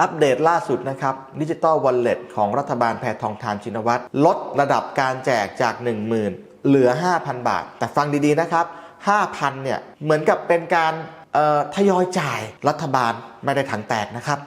อัปเดตล่าสุดนะครับดิจิตอลวอลเล็ตของรัฐบาลแพทองทานชินวัตรลดระดับการแจกจาก 10,000 เหลือ 5,000 บาท แต่ฟังดีๆนะครับ 5,000 เนี่ย เหมือนกับเป็นการทยอยจ่ายรัฐบาลไม่ได้ถังแตกนะครับ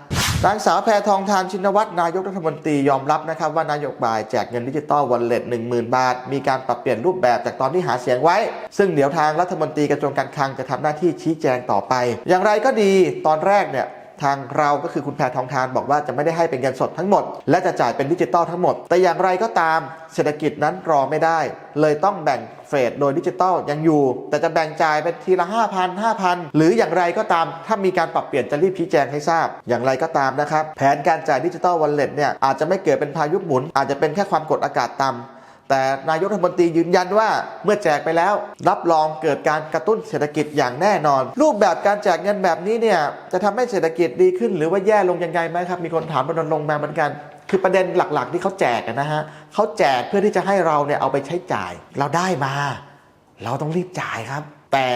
นางสาวแพทองทานชินวัตรนายกรัฐมนตรียอมรับนะครับว่านายกบายแจกเงินดิจิตอลวอลเล็ต10,000 บาท มีการปรับเปลี่ยนรูปแบบจากตอนที่หาเสียงไว้ ซึ่งเดี๋ยวทางรัฐมนตรีกระทรวงการคลังจะทำหน้าที่ชี้แจงต่อไป อย่างไรก็ดีตอนแรกเนี่ย ทางเราก็คือคุณแพทองทานบอกว่าจะไม่ได้ให้เป็นเงินสดทั้งหมด และจะจ่ายเป็นดิจิตอลทั้งหมด แต่อย่างไรก็ตามเศรษฐกิจนั้นรอไม่ได้ เลยต้องแบ่งเฟสโดยดิจิตอลยังอยู่ แต่จะแบ่งจ่ายเป็นทีละ 5,000 5,000 หรืออย่างไรก็ตาม ถ้ามีการปรับเปลี่ยนจะรีบชี้แจงให้ทราบ อย่างไรก็ตามนะครับ แผนการจ่ายดิจิตอลวอลเล็ตเนี่ยอาจจะไม่เกิดเป็นพายุหมุน อาจจะเป็นแค่ความกดอากาศต่ำ แต่นายกรัฐมนตรียืนยันว่าเมื่อแจกไปแล้ว รับรองเกิดการกระตุ้นเศรษฐกิจอย่างแน่นอน รูปแบบการแจกเงินแบบนี้เนี่ยจะทำให้เศรษฐกิจดีขึ้น หรือว่าแย่ลงยังไงไหมครับมีคนถามรณรงค์มาเหมือนกันคือประเด็นหลักๆที่เขาแจกนะฮะเขาแจกเพื่อที่จะให้เราเนี่ยเอาไปใช้จ่าย เราได้มา เราต้องรีบจ่ายครับ แต่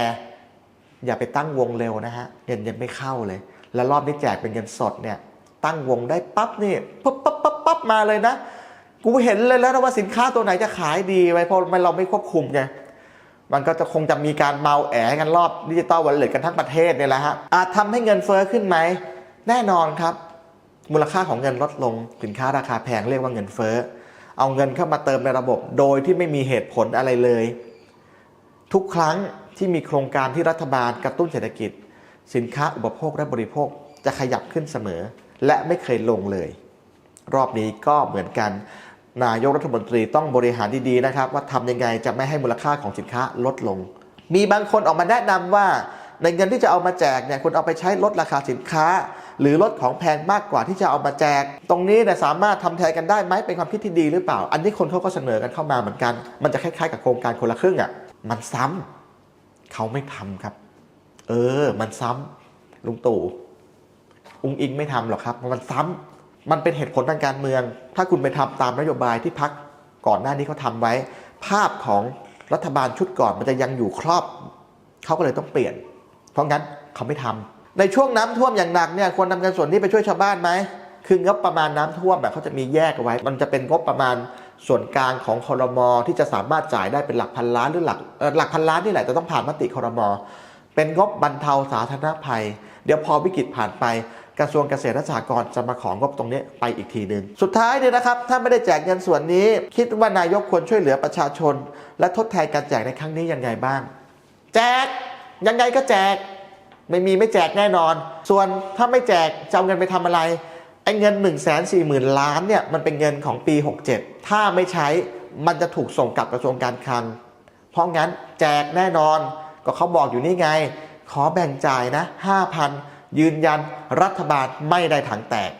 อย่าไปตั้งวงเร็วนะฮะเงินยังไม่เข้าเลย แล้วรอบนี้แจกเป็นเงินสดเนี่ยตั้งวงได้ปั๊บนี่ปั๊บปั๊บปั๊บปั๊บมาเลยนะ กูเห็นเลยแล้วนะว่าสินค้าตัวไหนจะขายดีไว้เพราะมันเราไม่ควบคุมไงมันก็จะคงจะมีการเมาแอกันรอบดิจิตอลวอลเล็ตกันทั้งประเทศเนี่ยแหละฮะอาจทำให้เงินเฟ้อขึ้นไหม แน่นอนครับ มูลค่าของเงินลดลงสินค้าราคาแพงเรียกว่าเงินเฟ้อเอาเงินเข้ามาเติมในระบบ โดยที่ไม่มีเหตุผลอะไรเลย ทุกครั้งที่มีโครงการที่รัฐบาลกระตุ้นเศรษฐกิจ สินค้าอุปโภคและบริโภคจะขยับขึ้นเสมอ และไม่เคยลงเลย รอบนี้ก็เหมือนกัน นายกรัฐมนตรีต้องบริหารดีๆนะครับ ว่าทำยังไงจะไม่ให้มูลค่าของสินค้าลดลง มีบางคนออกมาแนะนำว่าในเงินที่จะเอามาแจกเนี่ยคุณเอาไปใช้ลดราคาสินค้า หรือลดของแพงมากกว่าที่จะเอามาแจก ตรงนี้เนี่ยสามารถทำแทนกันได้ไหมเป็นความคิดที่ดีหรือเปล่า อันนี้คนเขาก็เสนอกันเข้ามาเหมือนกัน มันจะคล้ายๆกับโครงการคนละครึ่งอะมันซ้ำเขาไม่ทำครับ เออ มันซ้ำลุงตู่อุงอิงไม่ทำหรอกครับมันซ้ำ มันเป็นเหตุผลทางการเมือง ถ้าคุณไปทำตามนโยบายที่พักก่อนหน้านี้เขาทำไว้ ภาพของรัฐบาลชุดก่อนมันจะยังอยู่ครอบเขาก็เลยต้องเปลี่ยน เพราะงั้นเขาไม่ทำในช่วงน้ำท่วมอย่างหนักเนี่ยควรนำเงินส่วนนี้ไปช่วยชาวบ้านไหมคืองบประมาณน้ำท่วมแบบเขาจะมีแยกเอาไว้ มันจะเป็นงบประมาณส่วนกลางของคอรมอที่จะสามารถจ่ายได้เป็นหลักพันล้านหรือหลักหลักพันล้านนี่แหละแต่ต้องผ่านมติคอรมอเป็นงบบรรเทาสาธารณภัย เดี๋ยวพอวิกฤตผ่านไป กระทรวงเกษตรและสหกรณ์จะมาของงบตรงนี้ไปอีกทีหนึ่งสุดท้ายเนี่ยนะครับ ถ้าไม่ได้แจกเงินส่วนนี้ คิดว่านายกควรช่วยเหลือประชาชน และทดแทนการแจกในครั้งนี้ยังไงบ้าง แจกยังไงก็แจก ไม่มีไม่แจกแน่นอน ส่วนถ้าไม่แจกจะเอาเงินไปทำอะไรไอ้เงิน 1 4 0 0 0 0 ล้านเนี่ยมันเป็นเงินของปี 67 ถ้าไม่ใช้มันจะถูกส่งกลับกระทรวงการคลัง เพราะงั้นแจกแน่นอนก็เขาบอกอยู่นี่ไง ขอแบ่งจ่ายนะ 5,000 ยืนยันรัฐบาลไม่ได้ถังแตก